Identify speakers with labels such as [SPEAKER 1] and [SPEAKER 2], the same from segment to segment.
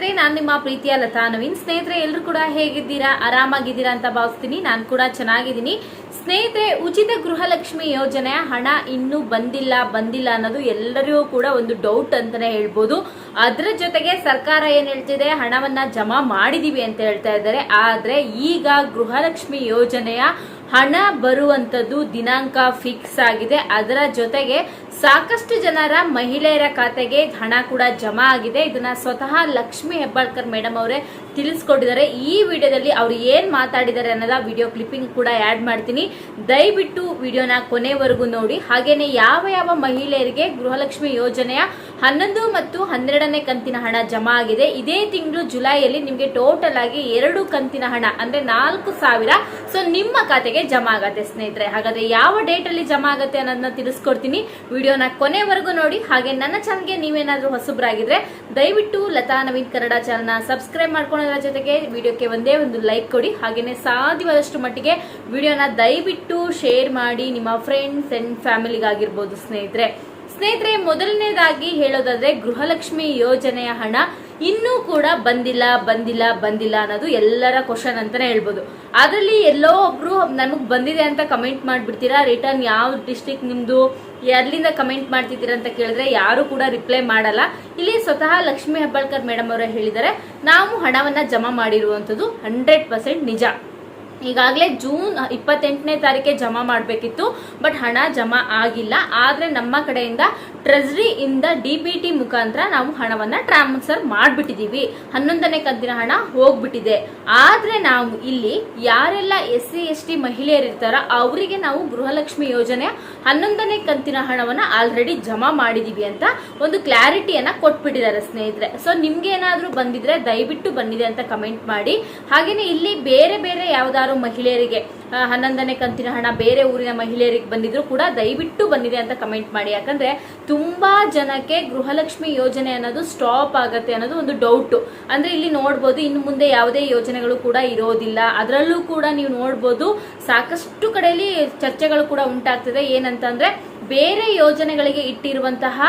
[SPEAKER 1] ಸ್ನೇಹಿತರೆ, ನಾನು ನಿಮ್ಮ ಪ್ರೀತಿಯ ಲತಾ ನವೀನ್. ಸ್ನೇಹಿತರೆ ಎಲ್ಲರೂ ಕೂಡ ಹೇಗಿದ್ದೀರಾ? ಆರಾಮಾಗಿದ್ದೀರಾ ಅಂತ ಭಾವಿಸ್ತೀನಿ. ನಾನು ಕೂಡ ಚೆನ್ನಾಗಿದ್ದೀನಿ. ಸ್ನೇಹಿತರೆ, ಉಚಿತ ಗೃಹಲಕ್ಷ್ಮಿ ಯೋಜನೆಯ ಹಣ ಇನ್ನೂ ಬಂದಿಲ್ಲ ಬಂದಿಲ್ಲ ಅನ್ನೋದು ಎಲ್ಲರಿಗೂ ಕೂಡ ಒಂದು ಡೌಟ್ ಅಂತಾನೆ ಹೇಳ್ಬೋದು. ಅದರ ಜೊತೆಗೆ ಸರ್ಕಾರ ಏನ್ ಹೇಳ್ತಿದೆ? ಹಣವನ್ನ ಜಮಾ ಮಾಡಿದೀವಿ ಅಂತ ಹೇಳ್ತಾ ಇದ್ದಾರೆ. ಆದ್ರೆ ಈಗ ಗೃಹಲಕ್ಷ್ಮಿ ಯೋಜನೆಯ ಹಣ ಬರುವಂತದ್ದು ದಿನಾಂಕ ಫಿಕ್ಸ್ ಆಗಿದೆ. ಅದರ ಜೊತೆಗೆ ಸಾಕಷ್ಟು ಜನರ ಮಹಿಳೆಯರ ಖಾತೆಗೆ ಹಣ ಕೂಡ ಜಮಾ ಆಗಿದೆ. ಇದನ್ನ ಸ್ವತಃ ಲಕ್ಷ್ಮಿ ಹೆಬ್ಬಾಳ್ಕರ್ ಮೇಡಮ್ ಅವರೇ ತಿಳಿಸ್ಕೊಟ್ಟಿದ್ದಾರೆ. ಈ ವಿಡಿಯೋದಲ್ಲಿ ಅವ್ರು ಏನ್ ಮಾತಾಡಿದ್ದಾರೆ ಅನ್ನೋದ ವಿಡಿಯೋ ಕ್ಲಿಪ್ಪಿಂಗ್ ಕೂಡ ಆಡ್ ಮಾಡ್ತೀನಿ. ದಯವಿಟ್ಟು ವಿಡಿಯೋನ ಕೊನೆವರೆಗೂ ನೋಡಿ. ಹಾಗೇನೆ ಯಾವ ಯಾವ ಮಹಿಳೆಯರಿಗೆ ಗೃಹಲಕ್ಷ್ಮಿ ಯೋಜನೆಯ ಹನ್ನೊಂದು ಮತ್ತು ಹನ್ನೆರಡನೇ ಕಂತಿನ ಹಣ ಜಮಾ ಆಗಿದೆ. ಇದೇ ತಿಂಗಳು ಜುಲೈಯಲ್ಲಿ ನಿಮಗೆ ಟೋಟಲ್ ಆಗಿ ಎರಡು ಕಂತಿನ ಹಣ, ಅಂದ್ರೆ ನಾಲ್ಕು ಸಾವಿರ, ಸೊ ನಿಮ್ಮ ಖಾತೆಗೆ ಜಮಾ ಆಗತ್ತೆ ಸ್ನೇಹಿತರೆ. ಹಾಗಾದ್ರೆ ಯಾವ ಡೇಟ್ ಅಲ್ಲಿ ಜಮಾ ಆಗತ್ತೆ ಅನ್ನೋದನ್ನ ತಿಳಿಸ್ಕೊಡ್ತೀನಿ. ವಿಡಿಯೋನ ಕೊನೆವರೆಗೂ ನೋಡಿ. ಹಾಗೆ ನನ್ನ ಚಾನಲ್ಗೆ ನೀವೇನಾದರೂ ಹೊಸಬ್ರಾಗಿದ್ರೆ ದಯವಿಟ್ಟು ಲತಾ ನವೀನ್ ಕನ್ನಡ ಚಾನಲ್ನ ಸಬ್ಸ್ಕ್ರೈಬ್ ಮಾಡ್ಕೊಳ್ಳೋದ್ರ ಜೊತೆಗೆ ವಿಡಿಯೋಕ್ಕೆ ಒಂದೇ ಒಂದು ಲೈಕ್ ಕೊಡಿ. ಹಾಗೆಯೇ ಸಾಧ್ಯವಾದಷ್ಟು ಮಟ್ಟಿಗೆ ವಿಡಿಯೋನ ದಯವಿಟ್ಟು ಶೇರ್ ಮಾಡಿ ನಿಮ್ಮ ಫ್ರೆಂಡ್ಸ್ ಆ್ಯಂಡ್ ಫ್ಯಾಮಿಲಿಗಾಗಿರ್ಬೋದು ಸ್ನೇಹಿತರೆ. ಸ್ನೇಹಿತರೆ, ಮೊದಲನೇದಾಗಿ ಹೇಳೋದಾದ್ರೆ ಗೃಹಲಕ್ಷ್ಮಿ ಯೋಜನೆಯ ಹಣ. ಇನ್ನೂ ಕೂಡ ಬಂದಿಲ್ಲ ಬಂದಿಲ್ಲ ಬಂದಿಲ್ಲ ಅನ್ನೋದು ಎಲ್ಲರ ಕ್ವಶನ್ ಅಂತಾನೆ ಹೇಳ್ಬೋದು. ಅದರಲ್ಲಿ ಎಲ್ಲೋ ಒಬ್ರು ನಮಗೆ ಬಂದಿದೆ ಅಂತ ಕಮೆಂಟ್ ಮಾಡಿಬಿಡ್ತೀರಾ? ರಿಟರ್ನ್ ಯಾವ ಡಿಸ್ಟಿಕ್ ನಿಮ್ದು? ಎಲ್ಲಿಂದ ಕಮೆಂಟ್ ಮಾಡ್ತಿದ್ದೀರಾ ಅಂತ ಕೇಳಿದ್ರೆ ಯಾರು ಕೂಡ ರಿಪ್ಲೈ ಮಾಡಲ್ಲ. ಇಲ್ಲಿ ಸ್ವತಃ ಲಕ್ಷ್ಮೀ ಹೆಬ್ಬಾಳ್ಕರ್ ಮೇಡಮ್ ಅವರೇ ಹೇಳಿದ್ದಾರೆ. ನಾವು ಹಣವನ್ನ ಜಮಾ ಮಾಡಿರುವಂತದ್ದು ಹಂಡ್ರೆಡ್ ಪರ್ಸೆಂಟ್ ನಿಜ. ಈಗಾಗಲೇ ಜೂನ್ ಇಪ್ಪತ್ತೆಂಟನೇ ತಾರೀಕೆ ಜಮಾ ಮಾಡಬೇಕಿತ್ತು, ಬಟ್ ಹಣ ಜಮಾ ಆಗಿಲ್ಲ. ಆದರೆ ನಮ್ಮ ಕಡೆಯಿಂದ ಟ್ರೆಜರಿ ಇಂದ ಡಿ ಪಿ ಟಿ ಮುಖಾಂತರ ನಾವು ಹಣವನ್ನು ಟ್ರಾನ್ಸ್ಫರ್ ಮಾಡಿಬಿಟ್ಟಿದ್ದೀವಿ ಹನ್ನೊಂದನೇ ಕಂತಿನ ಹಣ ಹೋಗ್ಬಿಟ್ಟಿದೆ. ಆದರೆ ನಾವು ಇಲ್ಲಿ ಯಾರೆಲ್ಲ ಎಸ್ ಸಿ, ಎಸ್ ಟಿ ಮಹಿಳೆಯರಿರ್ತಾರೋ ಅವರಿಗೆ ನಾವು ಗೃಹಲಕ್ಷ್ಮಿ ಯೋಜನೆ ಹನ್ನೊಂದನೇ ಕಂತಿನ ಹಣವನ್ನು ಆಲ್ರೆಡಿ ಜಮಾ ಮಾಡಿದ್ದೀವಿ ಅಂತ ಒಂದು ಕ್ಲಾರಿಟಿಯನ್ನು ಕೊಟ್ಬಿಟ್ಟಿದ್ದಾರೆ ಸ್ನೇಹಿತರೆ. ಸೊ ನಿಮ್ಗೆ ಏನಾದರೂ ಬಂದಿದ್ರೆ ದಯವಿಟ್ಟು ಬಂದಿದೆ ಅಂತ ಕಮೆಂಟ್ ಮಾಡಿ. ಹಾಗೆಯೇ ಇಲ್ಲಿ ಬೇರೆ ಬೇರೆ ಯಾವ್ದಾದ್ರು ಮಹಿಳೆಯರಿಗೆ ಹನ್ನೊಂದನೇ ಕಂತಿನ ಹಣ ಬೇರೆ ಊರಿನ ಮಹಿಳೆಯರಿಗೆ ಬಂದಿದ್ರು ಕೂಡ ದಯವಿಟ್ಟು ಬಂದಿದೆ ಅಂತ ಕಮೆಂಟ್ ಮಾಡಿ. ಯಾಕಂದ್ರೆ ತುಂಬಾ ಜನಕ್ಕೆ ಗೃಹಲಕ್ಷ್ಮಿ ಯೋಜನೆ ಅನ್ನೋದು ಸ್ಟಾಪ್ ಆಗತ್ತೆ ಅನ್ನೋದು ಒಂದು ಡೌಟ್. ಅಂದ್ರೆ ಇಲ್ಲಿ ನೋಡ್ಬೋದು ಇನ್ನು ಮುಂದೆ ಯಾವುದೇ ಯೋಜನೆಗಳು ಕೂಡ ಇರೋದಿಲ್ಲ. ಅದರಲ್ಲೂ ಕೂಡ ನೀವು ನೋಡ್ಬೋದು ಸಾಕಷ್ಟು ಕಡೆಯಲ್ಲಿ ಚರ್ಚೆಗಳು ಕೂಡ ಉಂಟಾಗ್ತದೆ. ಏನಂತಂದ್ರೆ ಬೇರೆ ಯೋಜನೆಗಳಿಗೆ ಇಟ್ಟಿರುವಂತಹ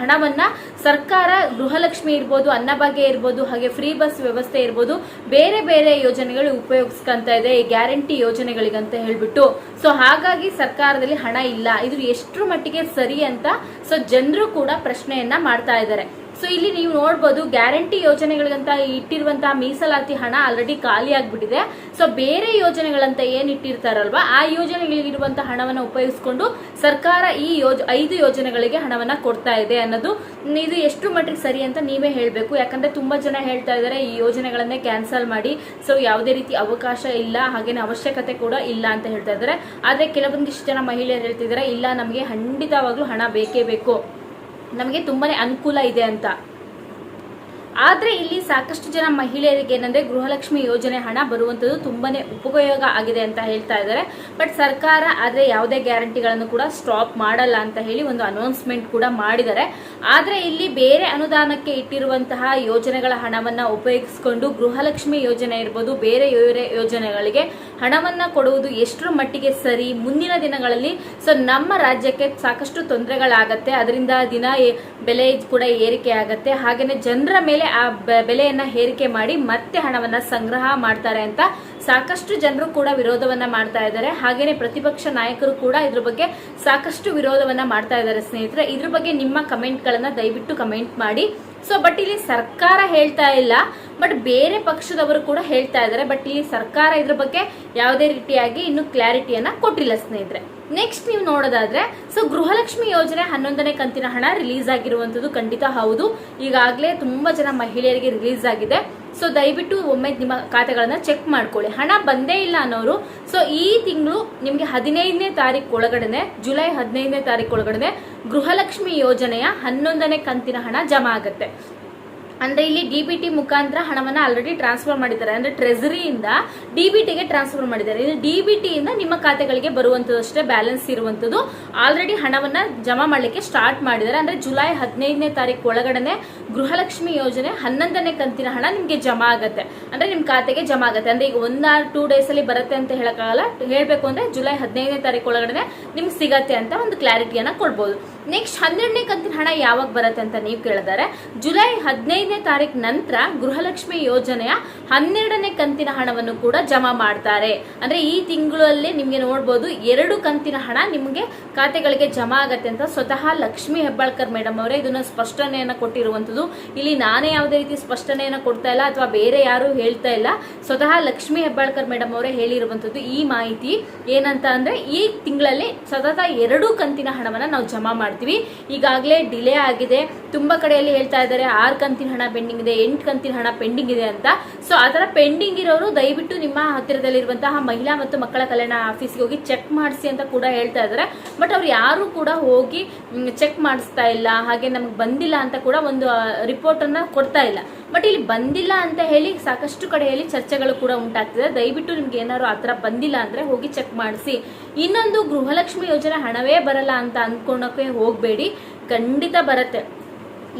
[SPEAKER 1] ಹಣವನ್ನ ಸರ್ಕಾರ ಗೃಹಲಕ್ಷ್ಮಿ ಇರ್ಬೋದು ಅನ್ನಭಾಗ್ಯ ಇರ್ಬೋದು, ಹಾಗೆ ಫ್ರೀ ಬಸ್ ವ್ಯವಸ್ಥೆ ಇರ್ಬೋದು, ಬೇರೆ ಬೇರೆ ಯೋಜನೆಗಳು ಉಪಯೋಗಿಸ್ಕೊಂತ ಇದೆ, ಈ ಗ್ಯಾರಂಟಿ ಯೋಜನೆಗಳಿಗಂತ ಹೇಳ್ಬಿಟ್ಟು. ಸೊ ಹಾಗಾಗಿ ಸರ್ಕಾರದಲ್ಲಿ ಹಣ ಇಲ್ಲ. ಇದು ಎಷ್ಟರ ಮಟ್ಟಿಗೆ ಸರಿ ಅಂತ ಸೊ ಜನರು ಕೂಡ ಪ್ರಶ್ನೆಯನ್ನ ಮಾಡ್ತಾ ಇದ್ದಾರೆ. ಸೊ ಇಲ್ಲಿ ನೀವು ನೋಡ್ಬೋದು ಗ್ಯಾರಂಟಿ ಯೋಜನೆಗಳಿಗಂತ ಇಟ್ಟಿರುವಂತಹ ಮೀಸಲಾತಿ ಹಣ ಆಲ್ರೆಡಿ ಖಾಲಿ ಆಗ್ಬಿಟ್ಟಿದೆ. ಸೊ ಬೇರೆ ಯೋಜನೆಗಳಂತ ಏನ್ ಇಟ್ಟಿರ್ತಾರಲ್ವಾ, ಆ ಯೋಜನೆಗಳಿಗಿರುವಂತಹ ಹಣವನ್ನ ಉಪಯೋಗಿಸಿಕೊಂಡು ಸರ್ಕಾರ ಈ ಯೋಜ, ಐದು ಯೋಜನೆಗಳಿಗೆ ಹಣವನ್ನ ಕೊಡ್ತಾ ಇದೆ ಅನ್ನೋದು ಇದು ಎಷ್ಟು ಮಟ್ಟಿಗೆ ಸರಿ ಅಂತ ನೀವೇ ಹೇಳಬೇಕು. ಯಾಕಂದ್ರೆ ತುಂಬಾ ಜನ ಹೇಳ್ತಾ ಇದ್ದಾರೆ, ಈ ಯೋಜನೆಗಳನ್ನೇ ಕ್ಯಾನ್ಸಲ್ ಮಾಡಿ ಸೊ ಯಾವುದೇ ರೀತಿ ಅವಕಾಶ ಇಲ್ಲ, ಹಾಗೇನೆ ಅವಶ್ಯಕತೆ ಕೂಡ ಇಲ್ಲ ಅಂತ ಹೇಳ್ತಾ ಇದ್ದಾರೆ. ಆದ್ರೆ ಕೆಲವೊಂದಿಷ್ಟು ಜನ ಮಹಿಳೆಯರು ಹೇಳ್ತಿದ್ದಾರೆ, ಇಲ್ಲ, ನಮಗೆ ಖಂಡಿತವಾಗ್ಲೂ ಹಣ ಬೇಕೇ ಬೇಕು. ನಮಗೆ ತುಂಬಾನೇ ಅನುಕೂಲ ಇದೆ ಅಂತ. ಆದ್ರೆ ಇಲ್ಲಿ ಸಾಕಷ್ಟು ಜನ ಮಹಿಳೆಯರಿಗೆ ಏನಂದ್ರೆ ಗೃಹಲಕ್ಷ್ಮಿ ಯೋಜನೆ ಹಣ ಬರುವಂತದ್ದು ತುಂಬಾನೇ ಉಪಯೋಗ ಆಗಿದೆ ಅಂತ ಹೇಳ್ತಾ ಇದ್ದಾರೆ. ಬಟ್ ಸರ್ಕಾರ ಆದ್ರೆ ಯಾವುದೇ ಗ್ಯಾರಂಟಿಗಳನ್ನು ಕೂಡ ಸ್ಟಾಪ್ ಮಾಡಲ್ಲ ಅಂತ ಹೇಳಿ ಒಂದು ಅನೌನ್ಸ್ಮೆಂಟ್ ಕೂಡ ಮಾಡಿದ್ದಾರೆ. ಆದ್ರೆ ಇಲ್ಲಿ ಬೇರೆ ಅನುದಾನಕ್ಕೆ ಇಟ್ಟಿರುವಂತಹ ಯೋಜನೆಗಳ ಹಣವನ್ನ ಉಪಯೋಗಿಸಿಕೊಂಡು ಗೃಹಲಕ್ಷ್ಮಿ ಯೋಜನೆ ಇರ್ಬೋದು, ಬೇರೆ ಯೋಜನೆಗಳಿಗೆ ಹಣವನ್ನ ಕೊಡುವುದು ಎಷ್ಟರ ಮಟ್ಟಿಗೆ ಸರಿ? ಮುಂದಿನ ದಿನಗಳಲ್ಲಿ ಸೊ ನಮ್ಮ ರಾಜ್ಯಕ್ಕೆ ಸಾಕಷ್ಟು ತೊಂದರೆಗಳಾಗತ್ತೆ. ಅದರಿಂದ ದಿನ ಬೆಲೆ ಕೂಡ ಏರಿಕೆ ಆಗತ್ತೆ. ಹಾಗೇನೆ ಜನರ ಮೇಲೆ ಆ ಬೆಲೆಯನ್ನ ಏರಿಕೆ ಮಾಡಿ ಮತ್ತೆ ಹಣವನ್ನ ಸಂಗ್ರಹ ಮಾಡ್ತಾರೆ ಅಂತ ಸಾಕಷ್ಟು ಜನರು ಕೂಡ ವಿರೋಧವನ್ನ ಮಾಡ್ತಾ ಇದ್ದಾರೆ. ಹಾಗೇನೆ ಪ್ರತಿಪಕ್ಷ ನಾಯಕರು ಕೂಡ ಇದ್ರ ಬಗ್ಗೆ ಸಾಕಷ್ಟು ವಿರೋಧವನ್ನ ಮಾಡ್ತಾ ಇದ್ದಾರೆ ಸ್ನೇಹಿತರೆ. ಇದ್ರ ಬಗ್ಗೆ ನಿಮ್ಮ ಕಮೆಂಟ್ ಗಳನ್ನ ದಯವಿಟ್ಟು ಕಮೆಂಟ್ ಮಾಡಿ. ಸೊ ಬಟ್ ಇಲ್ಲಿ ಸರ್ಕಾರ ಹೇಳ್ತಾ ಇಲ್ಲ. ಬಟ್ ಬೇರೆ ಪಕ್ಷದವರು ಕೂಡ ಹೇಳ್ತಾ ಇದ್ದಾರೆ, ಬಟ್ ಇಲ್ಲಿ ಸರ್ಕಾರ ಇದ್ರ ಬಗ್ಗೆ ಯಾವುದೇ ರೀತಿಯಾಗಿ ಇನ್ನು ಕ್ಲಾರಿಟಿಯನ್ನ ಕೊಟ್ಟಿಲ್ಲ ಸ್ನೇಹಿತರೆ. ನೆಕ್ಸ್ಟ್ ನೀವು ನೋಡೋದಾದ್ರೆ ಸೊ ಗೃಹಲಕ್ಷ್ಮಿ ಯೋಜನೆ ಹನ್ನೊಂದನೇ ಕಂತಿನ ಹಣ ರಿಲೀಸ್ ಆಗಿರುವಂತದ್ದು ಖಂಡಿತ ಹೌದು. ಈಗಾಗಲೇ ತುಂಬಾ ಜನ ಮಹಿಳೆಯರಿಗೆ ರಿಲೀಸ್ ಆಗಿದೆ. ಸೊ ದಯವಿಟ್ಟು ಒಮ್ಮೆ ನಿಮ್ಮ ಖಾತೆಗಳನ್ನ ಚೆಕ್ ಮಾಡ್ಕೊಳ್ಳಿ. ಹಣ ಬಂದೇ ಇಲ್ಲ ಅನ್ನೋರು ಸೊ ಈ ತಿಂಗಳು ನಿಮಗೆ ಹದಿನೈದನೇ ತಾರೀಕು ಒಳಗಡೆ ಜುಲೈ ಹದಿನೈದನೇ ತಾರೀಕು ಒಳಗಡೆ ಗೃಹಲಕ್ಷ್ಮಿ ಯೋಜನೆಯ ಹನ್ನೊಂದನೇ ಕಂತಿನ ಹಣ ಜಮಾ ಆಗುತ್ತೆ. ಅಂದ್ರೆ ಇಲ್ಲಿ ಡಿ ಬಿ ಟಿ ಮುಖಾಂತರ ಹಣವನ್ನ ಆಲ್ರೆಡಿ ಟ್ರಾನ್ಸ್ಫರ್ ಮಾಡಿದ್ದಾರೆ. ಅಂದ್ರೆ ಟ್ರೆಸರಿಯಿಂದ ಡಿ ಬಿ ಟಿಗೆ ಟ್ರಾನ್ಸ್ಫರ್ ಮಾಡಿದ್ದಾರೆ. ಇದು ಡಿ ಬಿ ಟಿ ಇಂದ ನಿಮ್ಮ ಖಾತೆಗಳಿಗೆ ಬರುವಂತದಷ್ಟೇ ಬ್ಯಾಲೆನ್ಸ್ ಇರುವಂತದ್ದು. ಆಲ್ರೆಡಿ ಹಣವನ್ನ ಜಮಾ ಮಾಡಲಿಕ್ಕೆ ಸ್ಟಾರ್ಟ್ ಮಾಡಿದ್ದಾರೆ. ಅಂದ್ರೆ ಜುಲೈ ಹದಿನೈದನೇ ತಾರೀಕು ಒಳಗಡೆ ಗೃಹಲಕ್ಷ್ಮಿ ಯೋಜನೆ ಹನ್ನೊಂದನೇ ಕಂತಿನ ಹಣ ನಿಮ್ಗೆ ಜಮಾ ಆಗತ್ತೆ. ಅಂದ್ರೆ ನಿಮ್ ಖಾತೆಗೆ ಜಮಾ ಆಗತ್ತೆ. ಅಂದ್ರೆ ಈಗ ಒನ್ ಆರ್ ಟೂ ಡೇಸ್ ಅಲ್ಲಿ ಬರುತ್ತೆ ಅಂತ ಹೇಳಕ್ಕಾಗಲ್ಲ. ಹೇಳ್ಬೇಕು ಅಂದ್ರೆ ಜುಲೈ ಹದಿನೈದನೇ ತಾರೀಕು ಒಳಗಡೆ ನಿಮ್ಗೆ ಸಿಗತ್ತೆ ಅಂತ ಒಂದು ಕ್ಲಾರಿಟಿಯನ್ನ ಕೊಡ್ಬೋದು. ನೆಕ್ಸ್ಟ್ ಹನ್ನೆರಡನೇ ಕಂತಿನ ಹಣ ಯಾವಾಗ ಬರುತ್ತೆ ಅಂತ ನೀವು ಕೇಳಿದರೆ ಜುಲೈ ಹದಿನೈದನೇ ತಾರೀಕು ನಂತರ ಗೃಹಲಕ್ಷ್ಮಿ ಯೋಜನೆಯ ಹನ್ನೆರಡನೇ ಕಂತಿನ ಹಣವನ್ನು ಕೂಡ ಜಮಾ ಮಾಡ್ತಾರೆ. ಅಂದ್ರೆ ಈ ತಿಂಗಳಲ್ಲಿ ನಿಮ್ಗೆ ನೋಡ್ಬೋದು ಎರಡು ಕಂತಿನ ಹಣ ನಿಮಗೆ ಖಾತೆಗಳಿಗೆ ಜಮಾ ಆಗತ್ತೆ ಅಂತ ಸ್ವತಃ ಲಕ್ಷ್ಮಿ ಹೆಬ್ಬಾಳ್ಕರ್ ಮೇಡಮ್ ಅವರೇ ಇದನ್ನ ಸ್ಪಷ್ಟನೆಯನ್ನ ಕೊಟ್ಟಿರುವಂಥದ್ದು. ಇಲ್ಲಿ ನಾನೇ ಯಾವುದೇ ರೀತಿ ಸ್ಪಷ್ಟನೆಯನ್ನ ಕೊಡ್ತಾ ಇಲ್ಲ ಅಥವಾ ಬೇರೆ ಯಾರು ಹೇಳ್ತಾ ಇಲ್ಲ. ಸ್ವತಃ ಲಕ್ಷ್ಮಿ ಹೆಬ್ಬಾಳ್ಕರ್ ಮೇಡಮ್ ಅವರೇ ಹೇಳಿರುವಂಥದ್ದು ಈ ಮಾಹಿತಿ ಏನಂತ ಅಂದ್ರೆ ಈ ತಿಂಗಳಲ್ಲಿ ಸತತ ಎರಡು ಕಂತಿನ ಹಣವನ್ನ ನಾವು ಜಮಾ ಮಾಡ್ತೀವಿ. ಈಗಾಗಲೇ ಡಿಲೇ ಆಗಿದೆ. ತುಂಬ ಕಡೆಯಲ್ಲಿ ಹೇಳ್ತಾ ಇದ್ದಾರೆ, ಆರು ಕಂತಿನ ಹಣ ಪೆಂಡಿಂಗ್ ಇದೆ, ಎಂಟು ಕಂತಿನ ಹಣ ಪೆಂಡಿಂಗ್ ಇದೆ ಅಂತ. ಸೊ ಆ ಥರ ಪೆಂಡಿಂಗ್ ಇರೋರು ದಯವಿಟ್ಟು ನಿಮ್ಮ ಹತ್ತಿರದಲ್ಲಿರುವಂತಹ ಮಹಿಳಾ ಮತ್ತು ಮಕ್ಕಳ ಕಲ್ಯಾಣ ಆಫೀಸ್ಗೆ ಹೋಗಿ ಚೆಕ್ ಮಾಡಿಸಿ ಅಂತ ಕೂಡ ಹೇಳ್ತಾ ಇದ್ದಾರೆ. ಬಟ್ ಅವ್ರು ಯಾರು ಕೂಡ ಹೋಗಿ ಚೆಕ್ ಮಾಡಿಸ್ತಾ ಇಲ್ಲ. ಹಾಗೆ ನಮ್ಗೆ ಬಂದಿಲ್ಲ ಅಂತ ಕೂಡ ಒಂದು ರಿಪೋರ್ಟನ್ನು ಕೊಡ್ತಾ ಇಲ್ಲ. ಬಟ್ ಇಲ್ಲಿ ಬಂದಿಲ್ಲ ಅಂತ ಹೇಳಿ ಸಾಕಷ್ಟು ಕಡೆಯಲ್ಲಿ ಚರ್ಚೆಗಳು ಕೂಡ ಉಂಟಾಗ್ತಿದೆ. ದಯವಿಟ್ಟು ನಿಮ್ಗೆ ಏನಾದ್ರು ಆ ಬಂದಿಲ್ಲ ಅಂದ್ರೆ ಹೋಗಿ ಚೆಕ್ ಮಾಡಿಸಿ. ಇನ್ನೊಂದು ಗೃಹಲಕ್ಷ್ಮಿ ಯೋಜನೆ ಹಣವೇ ಬರಲ್ಲ ಅಂತ ಅಂದ್ಕೊಳಕ್ಕೆ ಹೋಗಬೇಡಿ. ಖಂಡಿತ ಬರುತ್ತೆ.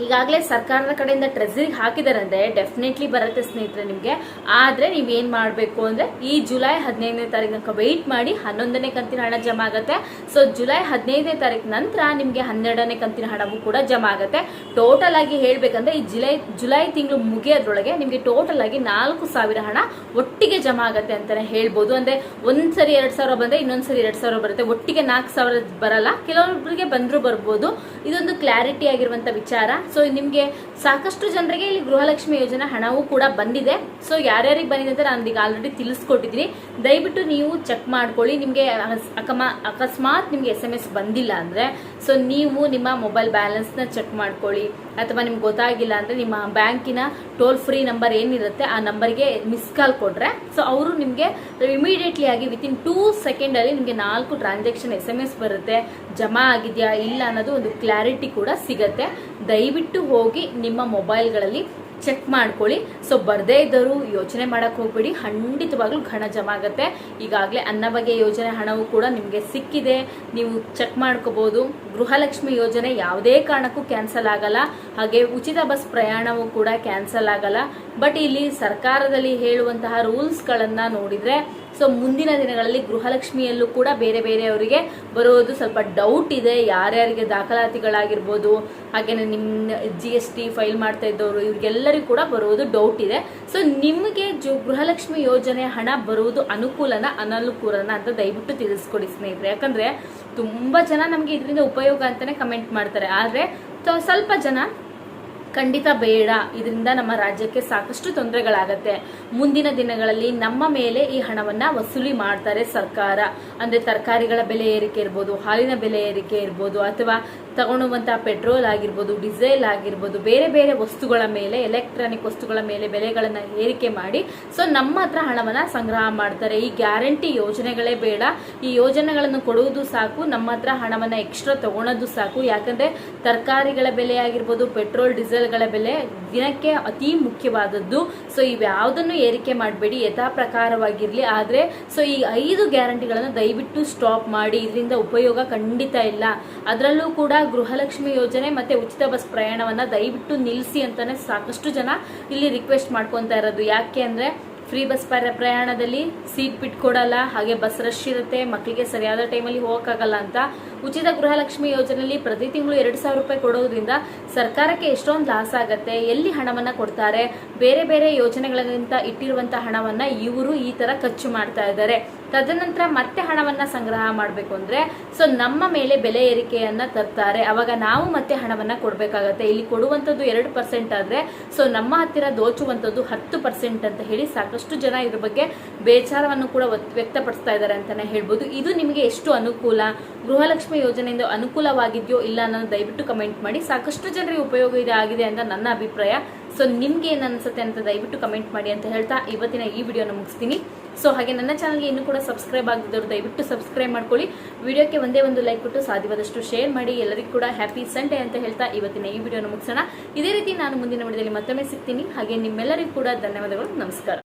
[SPEAKER 1] ಈಗಾಗಲೇ ಸರ್ಕಾರದ ಕಡೆಯಿಂದ ಟ್ರೆಸರಿಗೆ ಹಾಕಿದಾರಂದ್ರೆ ಡೆಫಿನೆಟ್ಲಿ ಬರುತ್ತೆ ಸ್ನೇಹಿತರೆ ನಿಮಗೆ. ಆದರೆ ನೀವೇನು ಮಾಡಬೇಕು ಅಂದರೆ ಈ ಜುಲೈ ಹದಿನೈದನೇ ತಾರೀಕು ತನಕ ವೆಯ್ಟ್ ಮಾಡಿ ಹನ್ನೊಂದನೇ ಕಂತಿನ ಹಣ ಜಮಾ ಆಗುತ್ತೆ. ಸೊ ಜುಲೈ ಹದಿನೈದನೇ ತಾರೀಕು ನಂತರ ನಿಮಗೆ ಹನ್ನೆರಡನೇ ಕಂತಿನ ಹಣವೂ ಕೂಡ ಜಮಾ ಆಗುತ್ತೆ. ಟೋಟಲ್ ಆಗಿ ಹೇಳ್ಬೇಕಂದ್ರೆ ಈ ಜುಲೈ ಜುಲೈ ತಿಂಗಳು ಮುಗಿಯೋದ್ರೊಳಗೆ ನಿಮಗೆ ಟೋಟಲ್ ಆಗಿ ನಾಲ್ಕು ಸಾವಿರ ಹಣ ಒಟ್ಟಿಗೆ ಜಮಾ ಆಗುತ್ತೆ ಅಂತಲೇ ಹೇಳ್ಬೋದು. ಅಂದ್ರೆ ಒಂದ್ಸರಿ ಎರಡು ಸಾವಿರ ಬಂದ್ರೆ ಇನ್ನೊಂದ್ಸರಿ ಎರಡು ಸಾವಿರ ಬರುತ್ತೆ. ಒಟ್ಟಿಗೆ ನಾಲ್ಕು ಸಾವಿರ ಬರಲ್ಲ. ಕೆಲವೊಬ್ಬರಿಗೆ ಬಂದರೂ ಬರ್ಬೋದು. ಇದೊಂದು ಕ್ಲಾರಿಟಿ ಆಗಿರುವಂತ ವಿಚಾರ. ಸೊ ನಿಮಗೆ ಸಾಕಷ್ಟು ಜನರಿಗೆ ಇಲ್ಲಿ ಗೃಹಲಕ್ಷ್ಮಿ ಯೋಜನೆ ಹಣವೂ ಕೂಡ ಬಂದಿದೆ. ಸೊ ಯಾರ್ಯಾರಿಗೆ ಬಂದಿದೆ ಅಂತ ನಾನು ಈಗ ಆಲ್ರೆಡಿ ತಿಳಿಸ್ಕೊಟ್ಟಿದ್ದೀನಿ. ದಯವಿಟ್ಟು ನೀವು ಚೆಕ್ ಮಾಡ್ಕೊಳ್ಳಿ. ನಿಮಗೆ ಅಕಮ, ಅಕಸ್ಮಾತ್ ನಿಮಗೆ ಎಸ್ ಎಸ್ ಬಂದಿಲ್ಲ ಅಂದರೆ ಸೊ ನೀವು ನಿಮ್ಮ ಮೊಬೈಲ್ ಬ್ಯಾಲೆನ್ಸ್ನ ಚೆಕ್ ಮಾಡ್ಕೊಳ್ಳಿ. ಅಥವಾ ನಿಮ್ಗೆ ಗೊತ್ತಾಗಿಲ್ಲ ಅಂದ್ರೆ ನಿಮ್ಮ ಬ್ಯಾಂಕಿನ ಟೋಲ್ ಫ್ರೀ ನಂಬರ್ ಏನಿರುತ್ತೆ ಆ ನಂಬರ್ಗೆ ಮಿಸ್ ಕಾಲ್ ಕೊಟ್ಟರೆ ಸೊ ಅವರು ನಿಮಗೆ ಇಮಿಡಿಯೇಟ್ಲಿ ಆಗಿ ವಿತಿನ್ ಟೂ ಸೆಕೆಂಡ್ ಅಲ್ಲಿ ನಿಮಗೆ ನಾಲ್ಕು ಟ್ರಾನ್ಸಾಕ್ಷನ್ ಎಸ್ ಎಂ ಎಸ್ ಬರುತ್ತೆ. ಜಮಾ ಆಗಿದೆಯಾ ಇಲ್ಲ ಅನ್ನೋದು ಒಂದು ಕ್ಲಾರಿಟಿ ಕೂಡ ಸಿಗತ್ತೆ. ದಯವಿಟ್ಟು ಹೋಗಿ ನಿಮ್ಮ ಮೊಬೈಲ್ಗಳಲ್ಲಿ ಚೆಕ್ ಮಾಡ್ಕೊಳ್ಳಿ. ಸೊ ಬರದೇ ಇದ್ದರೂ ಯೋಚನೆ ಮಾಡೋಕ್ಕೆ ಹೋಗ್ಬೇಡಿ. ಖಂಡಿತವಾಗ್ಲೂ ಹಣ ಜಮ ಆಗುತ್ತೆ. ಈಗಾಗಲೇ ಅನ್ನಭಾಗ್ಯ ಯೋಜನೆ ಹಣವು ಕೂಡ ನಿಮಗೆ ಸಿಕ್ಕಿದೆ. ನೀವು ಚೆಕ್ ಮಾಡ್ಕೋಬೋದು. ಗೃಹಲಕ್ಷ್ಮಿ ಯೋಜನೆ ಯಾವುದೇ ಕಾರಣಕ್ಕೂ ಕ್ಯಾನ್ಸಲ್ ಆಗಲ್ಲ. ಹಾಗೆ ಉಚಿತ ಬಸ್ ಪ್ರಯಾಣವೂ ಕೂಡ ಕ್ಯಾನ್ಸಲ್ ಆಗಲ್ಲ. ಬಟ್ ಇಲ್ಲಿ ಸರ್ಕಾರದಲ್ಲಿ ಹೇಳುವಂತಹ ರೂಲ್ಸ್ಗಳನ್ನು ನೋಡಿದ್ರೆ ಸೊ ಮುಂದಿನ ದಿನಗಳಲ್ಲಿ ಗೃಹಲಕ್ಷ್ಮಿಯಲ್ಲೂ ಕೂಡ ಬೇರೆ ಬೇರೆಯವರಿಗೆ ಬರೋದು ಸ್ವಲ್ಪ ಡೌಟ್ ಇದೆ. ಯಾರ್ಯಾರಿಗೆ ದಾಖಲಾತಿಗಳಾಗಿರ್ಬೋದು, ಹಾಗೇನೆ ನಿಮ್ಮ ಜಿ ಎಸ್ ಟಿ ಫೈಲ್ ಮಾಡ್ತಾ ಇದ್ದವರು, ಇವ್ರಿಗೆಲ್ಲರಿಗೂ ಕೂಡ ಬರೋದು ಡೌಟ್ ಇದೆ. ಸೊ ನಿಮಗೆ ಜು, ಗೃಹಲಕ್ಷ್ಮಿ ಯೋಜನೆ ಹಣ ಬರುವುದು ಅನುಕೂಲನ, ಅನನುಕೂಲನ ಅಂತ ದಯವಿಟ್ಟು ತಿಳಿಸ್ಕೊಡಿ ಸ್ನೇಹಿತರೆ. ಯಾಕಂದ್ರೆ ತುಂಬಾ ಜನ ನಮಗೆ ಇದರಿಂದ ಉಪಯೋಗ ಅಂತಲೇ ಕಮೆಂಟ್ ಮಾಡ್ತಾರೆ. ಆದರೆ ಸ್ವಲ್ಪ ಜನ ಖಂಡಿತ ಬೇಡ. ಇದರಿಂದ ನಮ್ಮ ರಾಜ್ಯಕ್ಕೆ ಸಾಕಷ್ಟು ತೊಂದರೆಗಳಾಗತ್ತೆ. ಮುಂದಿನ ದಿನಗಳಲ್ಲಿ ನಮ್ಮ ಮೇಲೆ ಈ ಹಣವನ್ನ ವಸೂಲಿ ಮಾಡ್ತಾರೆ ಸರ್ಕಾರ. ಅಂದ್ರೆ ತರಕಾರಿಗಳ ಬೆಲೆ ಏರಿಕೆ ಇರ್ಬೋದು, ಹಾಲಿನ ಬೆಲೆ ಏರಿಕೆ ಇರ್ಬೋದು ಅಥವಾ ತಗೊಳ್ಳುವಂತಹ ಪೆಟ್ರೋಲ್ ಆಗಿರ್ಬೋದು, ಡೀಸೆಲ್ ಆಗಿರ್ಬೋದು, ಬೇರೆ ಬೇರೆ ವಸ್ತುಗಳ ಮೇಲೆ, ಎಲೆಕ್ಟ್ರಾನಿಕ್ ವಸ್ತುಗಳ ಮೇಲೆ ಬೆಲೆಗಳನ್ನ ಏರಿಕೆ ಮಾಡಿ, ಸೊ ನಮ್ಮ ಹತ್ರ ಹಣವನ್ನ ಸಂಗ್ರಹ ಮಾಡ್ತಾರೆ. ಈ ಗ್ಯಾರಂಟಿ ಯೋಜನೆಗಳೇ ಬೇಡ. ಈ ಯೋಜನೆಗಳನ್ನು ಕೊಡುವುದು ಸಾಕು, ನಮ್ಮ ಹತ್ರ ಹಣವನ್ನ ಎಕ್ಸ್ಟ್ರಾ ತಗೊಳೋದು ಸಾಕು. ಯಾಕಂದ್ರೆ ತರಕಾರಿಗಳ ಬೆಲೆ ಆಗಿರ್ಬೋದು, ಪೆಟ್ರೋಲ್, ಡೀಸೆಲ್ಗಳ ಬೆಲೆ ದಿನಕ್ಕೆ ಅತಿ ಮುಖ್ಯವಾದದ್ದು. ಸೊ ಇವ್ಯಾವುದನ್ನು ಏರಿಕೆ ಮಾಡಬೇಡಿ ಯಥಾ ಪ್ರಕಾರವಾಗಿರ್ಲಿ ಆದ್ರೆ, ಸೊ ಈ ಐದು ಗ್ಯಾರಂಟಿಗಳನ್ನು ದಯವಿಟ್ಟು ಸ್ಟಾಪ್ ಮಾಡಿ. ಇದರಿಂದ ಉಪಯೋಗ ಖಂಡಿತ ಇಲ್ಲ. ಅದರಲ್ಲೂ ಕೂಡ ಗೃಹಲಕ್ಷ್ಮಿ ಯೋಜನೆ ಮತ್ತೆ ಉಚಿತ ಬಸ್ ಪ್ರಯಾಣವನ್ನ ದಯವಿಟ್ಟು ನಿಲ್ಲಿಸಿ ಅಂತಾನೆ ಸಾಕಷ್ಟು ಜನ ಇಲ್ಲಿ ರಿಕ್ವೆಸ್ಟ್ ಮಾಡ್ಕೊಂತಾ ಇರೋದು. ಯಾಕೆ ಅಂದ್ರೆ ಫ್ರೀ ಬಸ್ ಪ್ರ- ಪ್ರಯಾಣದಲ್ಲಿ ಸೀಟ್ ಬಿಟ್ಕೊಡಲ್ಲ ಹಾಗೆ ಬಸ್ ರಶ್ ಇರುತ್ತೆ ಮಕ್ಕಳಿಗೆ ಸರಿಯಾದ ಟೈಮಲ್ಲಿ ಹೋಗಕ್ಕಾಗಲ್ಲ ಅಂತ. ಉಚಿತ ಗೃಹಲಕ್ಷ್ಮಿ ಯೋಜನೆಯಲ್ಲಿ ಪ್ರತಿ ತಿಂಗಳು ಎರಡು ಸಾವಿರ ರೂಪಾಯಿ ಕೊಡೋದ್ರಿಂದ ಸರ್ಕಾರಕ್ಕೆ ಎಷ್ಟೊಂದು ಲಾಸ್ ಆಗತ್ತೆ, ಎಲ್ಲಿ ಹಣವನ್ನ ಕೊಡ್ತಾರೆ, ಬೇರೆ ಬೇರೆ ಯೋಜನೆಗಳಿಗಿಂತ ಇಟ್ಟಿರುವಂತ ಹಣವನ್ನ ಇವರು ಈ ತರ ಖರ್ಚು ಮಾಡ್ತಾ ಇದ್ದಾರೆ. ತದನಂತರ ಮತ್ತೆ ಹಣವನ್ನ ಸಂಗ್ರಹ ಮಾಡಬೇಕು ಅಂದ್ರೆ ಸೊ ನಮ್ಮ ಮೇಲೆ ಬೆಲೆ ಏರಿಕೆಯನ್ನ ತರ್ತಾರೆ. ಅವಾಗ ನಾವು ಮತ್ತೆ ಹಣವನ್ನ ಕೊಡ್ಬೇಕಾಗತ್ತೆ. ಇಲ್ಲಿ ಕೊಡುವಂತದ್ದು ಎರಡು ಪರ್ಸೆಂಟ್ ಆದ್ರೆ ಸೊ ನಮ್ಮ ಹತ್ತಿರ ದೋಚುವಂಥದ್ದು ಹತ್ತು ಪರ್ಸೆಂಟ್ ಅಂತ ಹೇಳಿ ಸಾಕಷ್ಟು ಜನ ಇದ್ರ ಬಗ್ಗೆ ಬೇಚಾರವನ್ನು ಕೂಡ ವ್ಯಕ್ತಪಡಿಸ್ತಾ ಇದ್ದಾರೆ ಅಂತಾನೆ ಹೇಳ್ಬೋದು. ಇದು ನಿಮಗೆ ಎಷ್ಟು ಅನುಕೂಲ? ಗೃಹಲಕ್ಷ್ಮಿ ಯೋಜನೆಯಿಂದ ಅನುಕೂಲವಾಗಿದೆಯೋ ಇಲ್ಲ ಅನ್ನೋದು ದಯವಿಟ್ಟು ಕಮೆಂಟ್ ಮಾಡಿ. ಸಾಕಷ್ಟು ಜನರಿಗೆ ಉಪಯೋಗ ಇದೆ, ಆಗಿದೆ ಅಂತ ನನ್ನ ಅಭಿಪ್ರಾಯ. ಸೊ ನಿಮ್ಗೆ ಏನ್ ಅನ್ಸುತ್ತೆ ಅಂತ ದಯವಿಟ್ಟು ಕಮೆಂಟ್ ಮಾಡಿ ಅಂತ ಹೇಳ್ತಾ ಇವತ್ತಿನ ಈ ವಿಡಿಯೋನ ಮುಗಿಸ್ತೀನಿ. ಸೊ ಹಾಗೆ ನನ್ನ ಚಾನಲ್ಗೆ ಇನ್ನೂ ಕೂಡ ಸಬ್ಸ್ಕ್ರೈಬ್ ಆಗಿದ್ದವರು ದಯವಿಟ್ಟು ಸಬ್ಸ್ಕ್ರೈಬ್ ಮಾಡ್ಕೊಳ್ಳಿ. ವಿಡಿಯೋಕ್ಕೆ ಒಂದೇ ಒಂದು ಲೈಕ್ ಕೊಟ್ಟು ಸಾಧ್ಯವಾದಷ್ಟು ಶೇರ್ ಮಾಡಿ. ಎಲ್ಲರಿಗೂ ಕೂಡ ಹ್ಯಾಪಿ ಸಂಡೇ ಅಂತ ಹೇಳ್ತಾ ಇವತ್ತಿನ ಈ ವಿಡಿಯೋನ ಮುಗಿಸೋಣ. ಇದೇ ರೀತಿ ನಾನು ಮುಂದಿನ ವಿಡಿಯೋದಲ್ಲಿ ಮತ್ತೊಮ್ಮೆ ಸಿಗ್ತೀನಿ. ಹಾಗೆ ನಿಮ್ಮೆಲ್ಲರಿಗೂ ಕೂಡ ಧನ್ಯವಾದಗಳು. ನಮಸ್ಕಾರ.